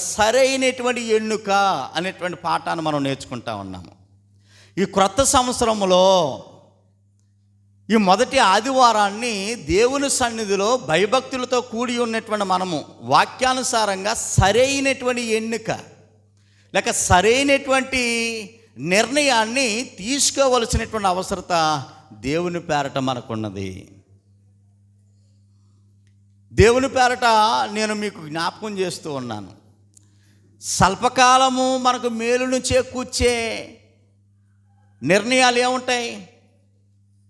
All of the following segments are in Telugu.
సరైనటువంటి ఎన్నుక అనేటువంటి పాఠాన్ని మనం నేర్చుకుంటా ఉన్నాము. ఈ క్రొత్త సంవత్సరంలో ఈ మొదటి ఆదివారాన్ని దేవుని సన్నిధిలో భయభక్తులతో కూడి ఉన్నటువంటి మనము వాక్యానుసారంగా సరైనటువంటి ఎన్నిక లేక సరైనటువంటి నిర్ణయాన్ని తీసుకోవలసినటువంటి అవసరత దేవుని పేరట మనకున్నది. దేవుని పేరట నేను మీకు జ్ఞాపకం చేస్తూ ఉన్నాను. స్వల్పకాలము మనకు మేలును చేకూర్చే నిర్ణయాలు ఏముంటాయి?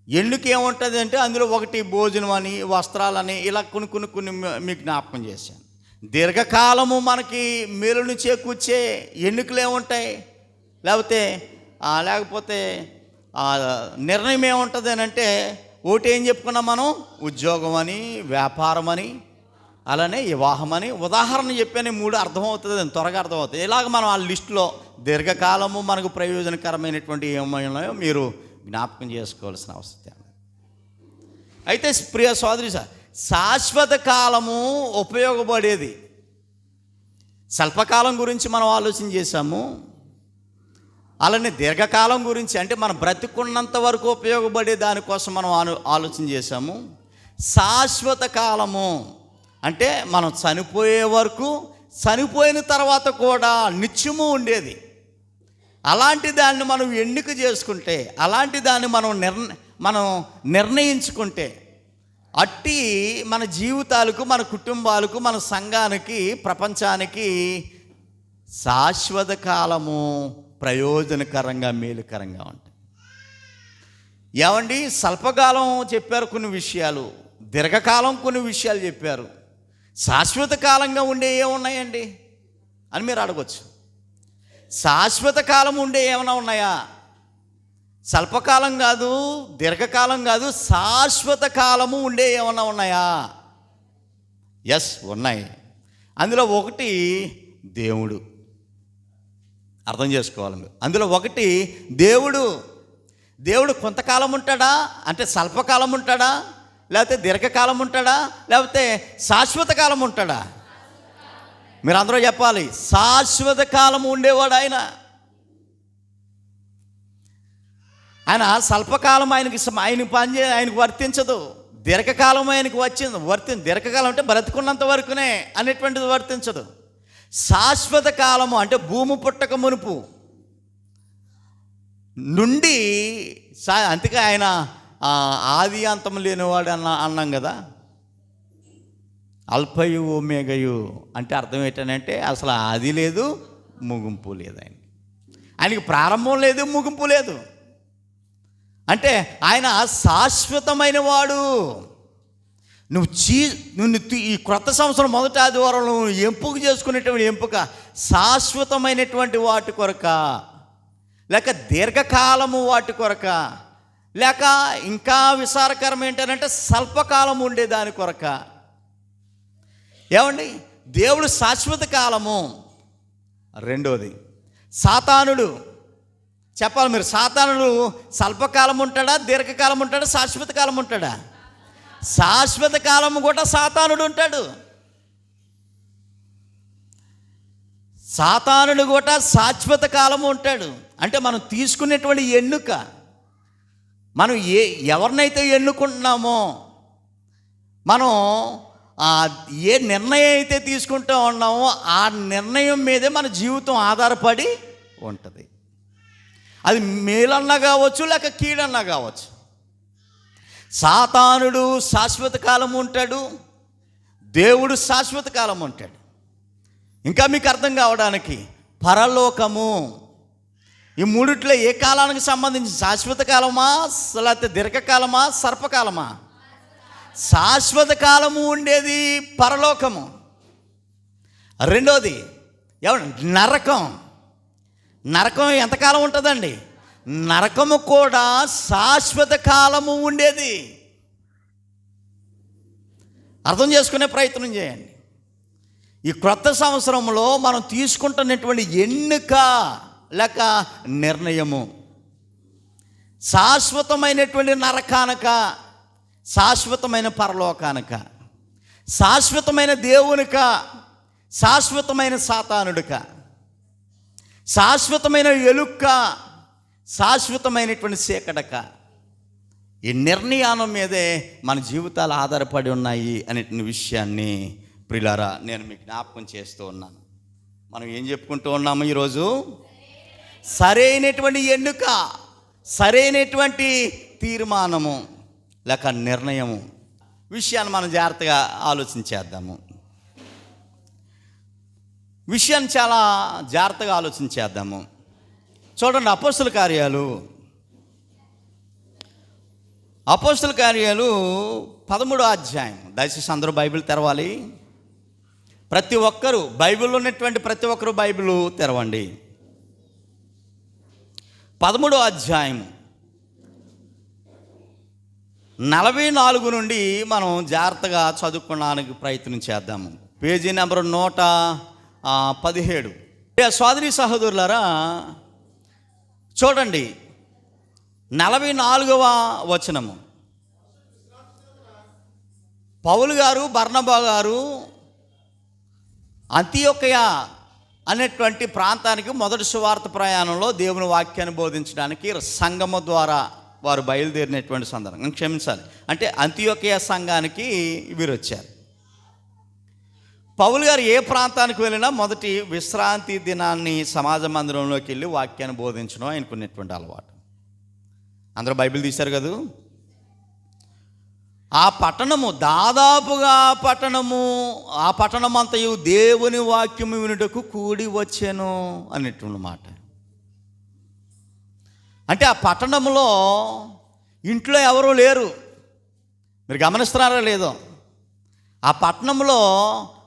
ఎన్నుక ఏముంటుంది అంటే అందులో ఒకటి భోజనం అని వస్త్రాలని ఇలా కొన్ని కొన్ని కొన్ని మీకు జ్ఞాపకం చేశాను. దీర్ఘకాలము మనకి మేలును చేకూర్చే ఎన్నికలు ఏముంటాయి? లేకపోతే లేకపోతే నిర్ణయం ఏముంటుంది అని అంటే ఒకటి ఏం చెప్పుకున్నాం మనం? ఉద్యోగం అని వ్యాపారం అని అలానే వివాహం అని ఉదాహరణ చెప్పాను మూడు అర్థమవుతుంది త్వరగా అర్థమవుతుంది. ఇలాగ మనం ఆ లిస్టులో దీర్ఘకాలము మనకు ప్రయోజనకరమైనటువంటి ఏమైనాయో మీరు జ్ఞాపకం చేసుకోవాల్సిన అవసరం. అయితే ప్రియ సోదరి సార్ శాశ్వత కాలము ఉపయోగపడేది. స్వల్పకాలం గురించి మనం ఆలోచన చేశాము. అలానే దీర్ఘకాలం గురించి అంటే మనం బ్రతికున్నంత వరకు ఉపయోగపడే దానికోసం మనం ఆలోచన చేశాము. శాశ్వత కాలము అంటే మనం చనిపోయే వరకు చనిపోయిన తర్వాత కూడా నిత్యము ఉండేది. అలాంటి దాన్ని మనం ఎన్నిక చేసుకుంటే అలాంటి దాన్ని మనం నిర్ణ మనం నిర్ణయించుకుంటే అట్టి మన జీవితాలకు మన కుటుంబాలకు మన సంఘానికి ప్రపంచానికి శాశ్వత కాలము ప్రయోజనకరంగా మేలుకరంగా ఉంటాయి ఏమండి? స్వల్పకాలం చెప్పారు కొన్ని విషయాలు దీర్ఘకాలం కొన్ని విషయాలు చెప్పారు. శాశ్వత కాలంగా ఉండే ఏమున్నాయండి? అని మీరు అడగచ్చు. శాశ్వత కాలం ఉండే ఏమైనా ఉన్నాయా? స్వల్పకాలం కాదు దీర్ఘకాలం కాదు శాశ్వత కాలము ఉండే ఏమైనా ఉన్నాయా? ఎస్ ఉన్నాయి. అందులో ఒకటి దేవుడు. అర్థం చేసుకోవాలి మీరు అందులో ఒకటి దేవుడు. దేవుడు కొంతకాలం ఉంటాడా? అంటే స్వల్పకాలం ఉంటాడా? లేకపోతే దీర్ఘకాలం ఉంటాడా? లేకపోతే శాశ్వత కాలం ఉంటాడా? మీరు అందరూ చెప్పాలి శాశ్వత కాలం ఉండేవాడు ఆయన. ఆయన స్వల్పకాలం ఆయనకి ఆయన పని ఆయనకు వర్తించదు. దీర్ఘకాలం ఆయనకు వచ్చింది వర్తి దీర్ఘకాలం అంటే బ్రతుకున్నంత వరకునే అనేటువంటిది వర్తించదు. శాశ్వత కాలము అంటే భూమి పుట్టక మునుపు నుండి సా అందుకే ఆయన ఆది అంతం లేనివాడు అన్న అన్నాం కదా. అల్పయు ఓమేగయు అంటే అర్థం ఏంటంటే అసలు ఆది లేదు ముగింపు లేదు ఆయన. ఆయనకి ప్రారంభం లేదు ముగింపు లేదు. అంటే ఆయన శాశ్వతమైన వాడు. నువ్వు చీ నువ్వు ఈ క్రొత్త సంవత్సరం మొదటి ఆదివారం నువ్వు ఎంపిక చేసుకునేటువంటి ఎంపిక శాశ్వతమైనటువంటి వాటి కొరక లేక దీర్ఘకాలము వాటి కొరక లేక ఇంకా విసారకరం ఏంటంటే స్వల్పకాలం ఉండే దాని కొరక. ఏమండి? దేవుడు శాశ్వత కాలము. రెండోది సాతానుడు. చెప్పాలి మీరు సాతానుడు స్వల్పకాలం ఉంటాడా? దీర్ఘకాలం ఉంటాడా? శాశ్వత కాలం ఉంటాడా? శాశ్వత కాలం కూడా సాతానుడు ఉంటాడు. సాతానుడు కూడా శాశ్వత కాలము ఉంటాడు. అంటే మనం తీసుకునేటువంటి ఎన్నుక. మనం ఏ ఎవరినైతే ఎన్నుకుంటున్నామో మనం ఏ నిర్ణయం అయితే తీసుకుంటూ ఉన్నామో ఆ నిర్ణయం మీదే మన జీవితం ఆధారపడి ఉంటుంది. అది మేలన్నా కావచ్చు లేక కీడన్నా కావచ్చు. సాతానుడు శాశ్వత కాలం ఉంటాడు దేవుడు శాశ్వత కాలం ఉంటాడు. ఇంకా మీకు అర్థం కావడానికి పరలోకము ఈ మూడిట్లో ఏ కాలానికి సంబంధించి? శాశ్వత కాలమా లేకపోతే దీర్ఘకాలమా సర్పకాలమా? శాశ్వత కాలము ఉండేది పరలోకము. రెండోది ఎవరు? నరకం. నరకం ఎంతకాలం ఉంటుందండి? నరకము కూడా శాశ్వత కాలము ఉండేది. అర్థం చేసుకునే ప్రయత్నం చేయండి. ఈ క్రొత్త సంవత్సరంలో మనం తీసుకుంటున్నటువంటి ఎన్నిక లేక నిర్ణయము. శాశ్వతమైనటువంటి నరకానక శాశ్వతమైన పరలోకానక శాశ్వతమైన దేవునిక శాశ్వతమైన సాతానుడుక శాశ్వతమైన ఎలుక్క శాశ్వతమైనటువంటి సేకడక ఈ నిర్ణయానం మీదే మన జీవితాలు ఆధారపడి ఉన్నాయి అనే విషయాన్ని ప్రిలారా నేను మీకు జ్ఞాపకం చేస్తూ ఉన్నాను. మనం ఏం చెప్పుకుంటూ ఉన్నాము ఈరోజు? సరైనటువంటి ఎన్నుక సరైనటువంటి తీర్మానము లేక నిర్ణయము విషయాన్ని మనం జాగ్రత్తగా ఆలోచించేద్దాము విషయాన్ని చాలా జాగ్రత్తగా ఆలోచించేద్దాము చూడండి అపోస్తుల కార్యాలు. అపోస్తుల కార్యాలు పదమూడో అధ్యాయం. దయచేసి అందరూ బైబిల్ తెరవాలి. ప్రతి ఒక్కరూ బైబిల్లో ఉన్నటువంటి ప్రతి ఒక్కరూ బైబిల్ తెరవండి. పదమూడో అధ్యాయము నలభై నాలుగు నుండి మనం జాగ్రత్తగా చదువుకోవడానికి ప్రయత్నం చేద్దాము. పేజీ నెంబర్ నూట పదిహేడు. ఏ సోదరి సహోదరులారా చూడండి. నలభై నాలుగవ వచనము. పౌలు గారు బర్ణబా గారు అంత్యోకయ అనేటువంటి ప్రాంతానికి మొదటి సువార్త ప్రయాణంలో దేవుని వాక్యాన్ని బోధించడానికి సంగమ ద్వారా వారు బయలుదేరినటువంటి సందర్భం. క్షమించాలి. అంటే అంత్యోకయ సంఘానికి వీరు వచ్చారు పౌలు గారు ఏ ప్రాంతానికి వెళ్ళినా మొదటి విశ్రాంతి దినాన్ని సమాజ మందిరంలోకి వెళ్ళి వాక్యాన్ని బోధించడం ఆయనకున్నటువంటి అలవాటు. అందరూ బైబిల్ తీశారు కదూ? ఆ పట్టణము దాదాపుగా ఆ పట్టణము ఆ పట్టణం అంతయు దేవుని వాక్యము వినుటకు కూడి వచ్చాను అనేటువంటి అంటే ఆ పట్టణంలో ఇంట్లో ఎవరూ లేరు. మీరు గమనిస్తున్నారా లేదో? ఆ పట్టణంలో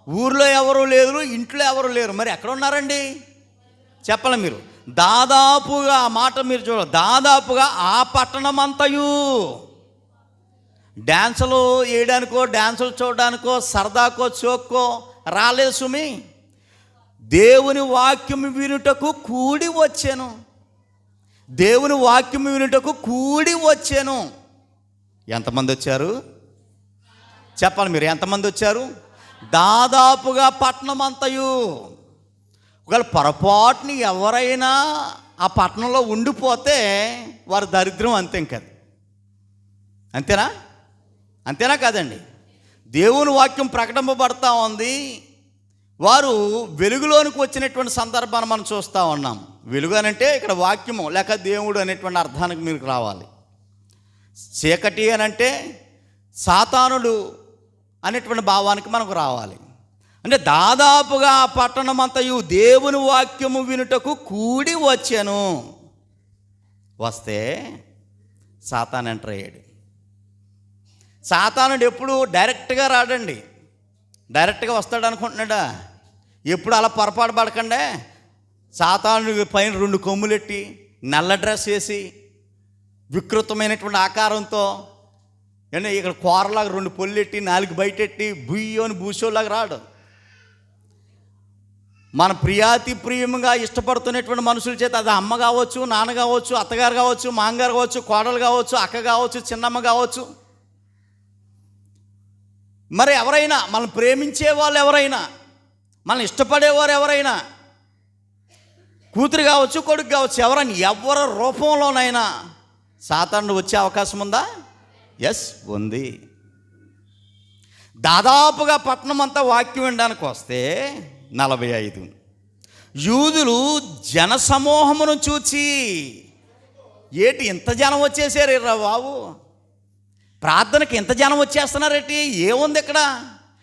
ఊర్లో ఎవరూ లేరు ఇంట్లో ఎవరు లేరు. మరి ఎక్కడ ఉన్నారండి చెప్పాలి మీరు? దాదాపుగా ఆ మాట మీరు చూడ దాదాపుగా ఆ పట్టణం అంతయు డ్యాన్సులు వేయడానికో డ్యాన్సులు చూడడానికో సరదాకో చోక్కో రాలేదు సుమి. దేవుని వాక్యం వినుటకు కూడి వచ్చాను. దేవుని వాక్యం వినుటకు కూడి వచ్చాను. ఎంతమంది వచ్చారు? చెప్పాలి మీరు ఎంతమంది వచ్చారు? దాదాపుగా పట్టణం అంతయు. ఒకవేళ పొరపాటుని ఎవరైనా ఆ పట్టణంలో ఉండిపోతే వారి దరిద్రం అంతే ఇంకా అంతేనా? అంతేనా కాదండి? దేవుని వాక్యం ప్రకటింపబడతా ఉంది. వారు వెలుగులోనికి వచ్చినటువంటి సందర్భాన్ని మనం చూస్తూ ఉన్నాం. వెలుగు అనంటే ఇక్కడ వాక్యము లేక దేవుడు అనేటువంటి అర్థానికి మీరు రావాలి. చీకటి అనంటే సాతానుడు అనేటువంటి భావానికి మనకు రావాలి. అంటే దాదాపుగా ఆ పట్టణం అంతయు దేవుని వాక్యము వినుటకు కూడి వచ్చాను. వస్తే సాతాన్ ఎంటర్ అయ్యాడు. సాతానుడు ఎప్పుడు డైరెక్ట్గా రాడండి. డైరెక్ట్గా వస్తాడు అనుకుంటున్నాడా? ఎప్పుడు అలా పొరపాటు పడకండే? సాతానుడి పైన రెండు కొమ్ములెట్టి నల్ల డ్రెస్ వేసి వికృతమైనటువంటి ఆకారంతో అంటే ఇక్కడ కూరలాగా రెండు పొల్లెట్టి నాలుగు బయటెట్టి బుయ్యోని బూసోలాగా రాడు. మన ప్రియాతి ప్రియంగా ఇష్టపడుతున్నటువంటి మనుషుల చేత అది అమ్మ కావచ్చు నాన్న కావచ్చు అత్తగారు కావచ్చు మాంగారు కావచ్చు కోడలు కావచ్చు అక్క కావచ్చు చిన్నమ్మ కావచ్చు మరి ఎవరైనా మనం ప్రేమించే వాళ్ళు ఎవరైనా మనం ఇష్టపడేవారు ఎవరైనా కూతురు కావచ్చు కొడుకు కావచ్చు ఎవరైనా ఎవరి రూపంలోనైనా సాతానుడు వచ్చే అవకాశం ఉందా? ఎస్ ఉంది. దాదాపుగా పట్టణం అంతా వాక్యం వినడానికి వస్తే నలభై ఐదు. యూదులు జనసమూహమును చూచి ఏటి ఇంత జనం వచ్చేసారు రా బాబు? ప్రార్థనకి ఇంత జనం వచ్చేస్తున్నారేటి ఏముంది ఇక్కడ?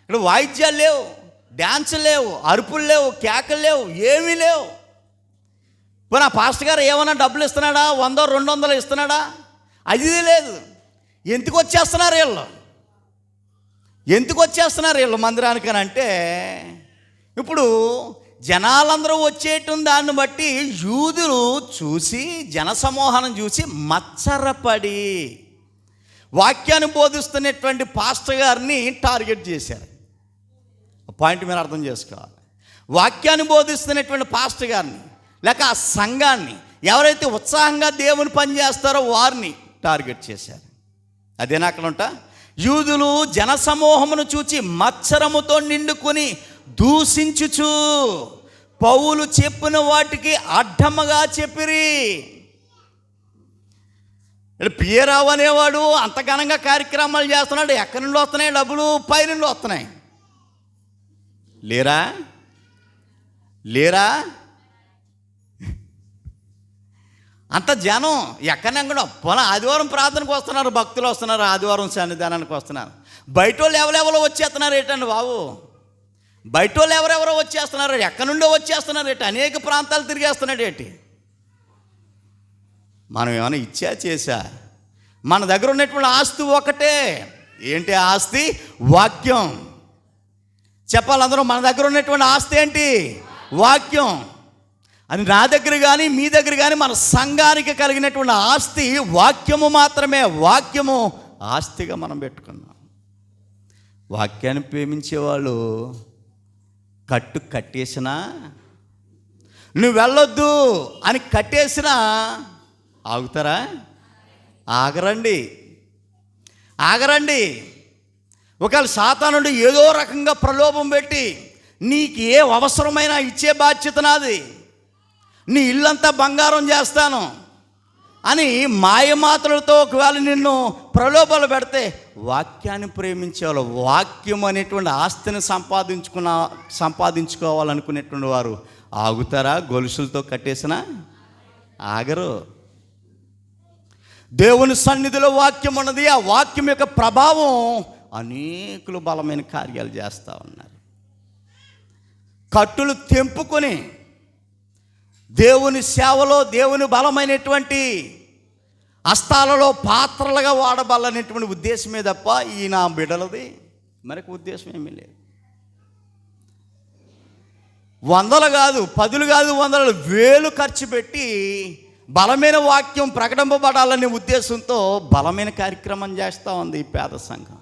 ఇక్కడ వాయిద్యాలు లేవు డ్యాన్సులు లేవు అరుపులు లేవు కేకలు లేవు ఏమీ లేవు. పోనీ ఆ పాస్టర్ గారు ఏమైనా డబ్బులు ఇస్తున్నాడా? వందో రెండు వందలు ఇస్తున్నాడా? అది లేదు. ఎందుకు వచ్చేస్తున్నారు వీళ్ళు? ఎందుకు వచ్చేస్తున్నారు వీళ్ళు మందిరానికి అని అంటే ఇప్పుడు జనాలందరూ వచ్చేయటం దాన్ని బట్టి యూదులు చూసి జనసమూహాన్ని చూసి మచ్చరపడి వాక్యాన్ని బోధిస్తున్నటువంటి పాస్టర్ గారిని టార్గెట్ చేశారు. పాయింట్ మీరు అర్థం చేసుకోవాలి. వాక్యాన్ని బోధిస్తున్నటువంటి పాస్టర్ గారిని లేక ఆ సంఘాన్ని ఎవరైతే ఉత్సాహంగా దేవుని పని చేస్తారో వారిని టార్గెట్ చేశారు. అదేనా అక్కడ ఉంటా? యూదులు జనసమూహమును చూచి మత్సరముతో నిండుకొని దూషించుచు పౌలు చెప్పిన వాటికి అడ్డమ్మగా చెప్పిరి. పియరావు అనేవాడు అంత ఘనంగా కార్యక్రమాలు చేస్తున్నాడు. ఎక్కడి నుండి వస్తున్నాయి? డబ్బులు పై నుండి వస్తున్నాయి. లేరా? లేరా? అంత జనం ఎక్కడ పొలం ఆదివారం ప్రార్థనకు వస్తున్నారు భక్తులు వస్తున్నారు ఆదివారం సన్నిధానానికి వస్తున్నారు. బయట వాళ్ళు ఎవరెవరో వచ్చేస్తున్నారు ఏంటండి బాబు? బయట వాళ్ళు ఎవరెవరో వచ్చేస్తున్నారు? ఎక్కడి నుండో వచ్చేస్తున్నారు ఏంటి? అనేక ప్రాంతాలు తిరిగేస్తున్నాడు ఏంటి? మనం ఏమైనా ఇచ్చా చేసా మన దగ్గర ఉన్నటువంటి ఆస్తి ఒకటే. ఏంటి ఆస్తి? వాక్యం. చెప్పాలి అందరూ మన దగ్గర ఉన్నటువంటి ఆస్తి ఏంటి? వాక్యం. అది నా దగ్గర కానీ మీ దగ్గర కానీ మన సంఘానికి కలిగినటువంటి ఆస్తి వాక్యము మాత్రమే. వాక్యము ఆస్తిగా మనం పెట్టుకున్నాం. వాక్యాన్ని ప్రేమించేవాళ్ళు కట్టు కట్టేసినా నువ్వు వెళ్ళొద్దు అని కట్టేసినా ఆగుతారా? ఆగరండి. ఆగరండి. ఒకవేళ సాతానుడు ఏదో రకంగా ప్రలోభం పెట్టి నీకు ఏ అవసరమైనా ఇచ్చే బాధ్యత నాది. నీ ఇల్లంతా బంగారం చేస్తాను అని మాయమాతలతో ఒకవేళ నిన్ను ప్రలోభాలు పెడితే వాక్యాన్ని ప్రేమించేవాళ్ళు వాక్యం అనేటువంటి ఆస్తిని సంపాదించుకున్న సంపాదించుకోవాలనుకునేటువంటి వారు ఆగుతారా? గొలుసులతో కట్టేసిన? ఆగరు. దేవుని సన్నిధిలో వాక్యం ఉన్నది. ఆ వాక్యం యొక్క ప్రభావం అనేకులు బలమైన కార్యాలు చేస్తూ ఉన్నారు. కట్టులు తెంపుకొని దేవుని సేవలో దేవుని బలమైనటువంటి హస్తాలలో పాత్రలుగా వాడబల్లనేటువంటి ఉద్దేశమే తప్ప ఈ నా బిడలది. మరొక ఉద్దేశం ఏమీ లేదు. వందలు కాదు పదులు కాదు వందలు వేలు ఖర్చు పెట్టి బలమైన వాక్యం ప్రకటింపబడాలనే ఉద్దేశంతో బలమైన కార్యక్రమం చేస్తూ ఉంది ఈ పేద సంఘం.